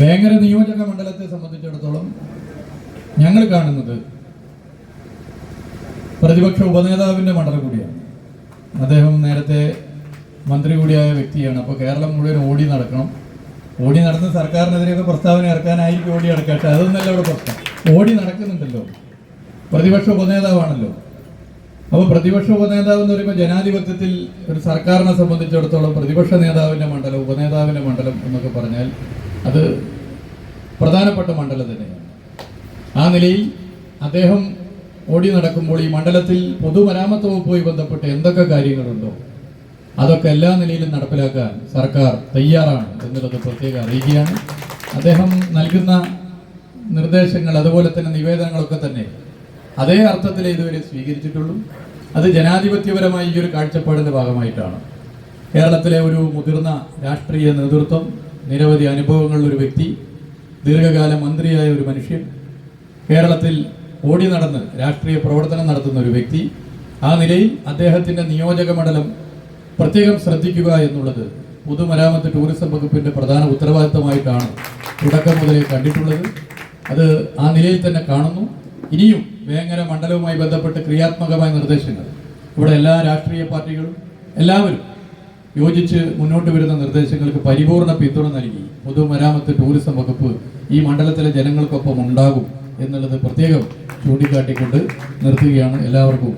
വേങ്ങര നിയോജക മണ്ഡലത്തെ സംബന്ധിച്ചിടത്തോളം ഞങ്ങൾ കാണുന്നത് പ്രതിപക്ഷ ഉപനേതാവിന്റെ മണ്ഡലം കൂടിയാണ്. അദ്ദേഹം നേരത്തെ മന്ത്രി കൂടിയായ വ്യക്തിയാണ്. അപ്പോൾ കേരളം മുഴുവൻ ഓടി നടക്കണം. ഓടി നടന്ന് സർക്കാരിനെതിരെയൊക്കെ പ്രസ്താവന ഇറക്കാനായിരിക്കും ഓടി നടക്കട്ടെ അതൊന്നല്ല ഇവിടെ പ്രശ്നം. ഓടി നടക്കുന്നുണ്ടല്ലോ. പ്രതിപക്ഷ ഉപനേതാവാണല്ലോ. അപ്പോൾ പ്രതിപക്ഷ ഉപനേതാവ് എന്ന് പറയുമ്പോൾ ജനാധിപത്യത്തിൽ ഒരു സർക്കാരിനെ സംബന്ധിച്ചിടത്തോളം പ്രതിപക്ഷ നേതാവിന്റെ മണ്ഡലം ഉപനേതാവിന്റെ മണ്ഡലം എന്നൊക്കെ പറഞ്ഞാൽ അത് പ്രധാനപ്പെട്ട മണ്ഡലം തന്നെയാണ്. ആ നിലയിൽ അദ്ദേഹം ഓടി നടക്കുമ്പോൾ ഈ മണ്ഡലത്തിൽ പൊതുമരാമത്ത് വകുപ്പുമായി ബന്ധപ്പെട്ട് എന്തൊക്കെ കാര്യങ്ങളുണ്ടോ അതൊക്കെ എല്ലാ നിലയിലും നടപ്പിലാക്കാൻ സർക്കാർ തയ്യാറാണ് എന്നുള്ളത് പ്രത്യേകം അറിയിക്കുകയാണ്. അദ്ദേഹം നൽകുന്ന നിർദ്ദേശങ്ങൾ അതുപോലെ തന്നെ നിവേദനങ്ങളൊക്കെ തന്നെ അതേ അർത്ഥത്തിൽ ഇതുവരെ സ്വീകരിച്ചിട്ടുള്ളൂ. അത് ജനാധിപത്യപരമായ ഈ ഒരു കാഴ്ചപ്പാടിന്റെ ഭാഗമായിട്ടാണ്. കേരളത്തിലെ ഒരു മുതിർന്ന രാഷ്ട്രീയ നേതൃത്വം നിരവധി അനുഭവങ്ങളുള്ള ഒരു വ്യക്തി ദീർഘകാല മന്ത്രിയായ ഒരു മനുഷ്യൻ കേരളത്തിൽ ഓടി നടന്ന് രാഷ്ട്രീയ പ്രവർത്തനം നടത്തുന്ന ഒരു വ്യക്തി ആ നിലയിൽ അദ്ദേഹത്തിന്റെ നിയോജക മണ്ഡലം പ്രത്യേകം ശ്രദ്ധിക്കുക എന്നുള്ളത് പൊതുമരാമത്ത് ടൂറിസം വകുപ്പിന്റെ പ്രധാന ഉത്തരവാദിത്തമായിട്ടാണ് തുടക്കം മുതലേ കണ്ടിട്ടുള്ളത്. അത് ആ നിലയിൽ തന്നെ കാണുന്നു. ഇനിയും വേങ്ങര മണ്ഡലവുമായി ബന്ധപ്പെട്ട് ക്രിയാത്മകമായ നിർദ്ദേശങ്ങൾ. ഇവിടെ എല്ലാ രാഷ്ട്രീയ പാർട്ടികളും എല്ലാവരും യോജിച്ച് മുന്നോട്ട് വരുന്ന നിർദ്ദേശങ്ങൾക്ക് പരിപൂർണ പിന്തുണ നൽകി. പൊതുമരാമത്ത് ടൂറിസം വകുപ്പ് ഈ മണ്ഡലത്തിലെ ജനങ്ങൾക്കൊപ്പം ഉണ്ടാകും എന്നുള്ളത് പ്രത്യേകം ചൂണ്ടിക്കാട്ടിക്കൊണ്ട് നിർത്തുകയാണ് എല്ലാവർക്കും.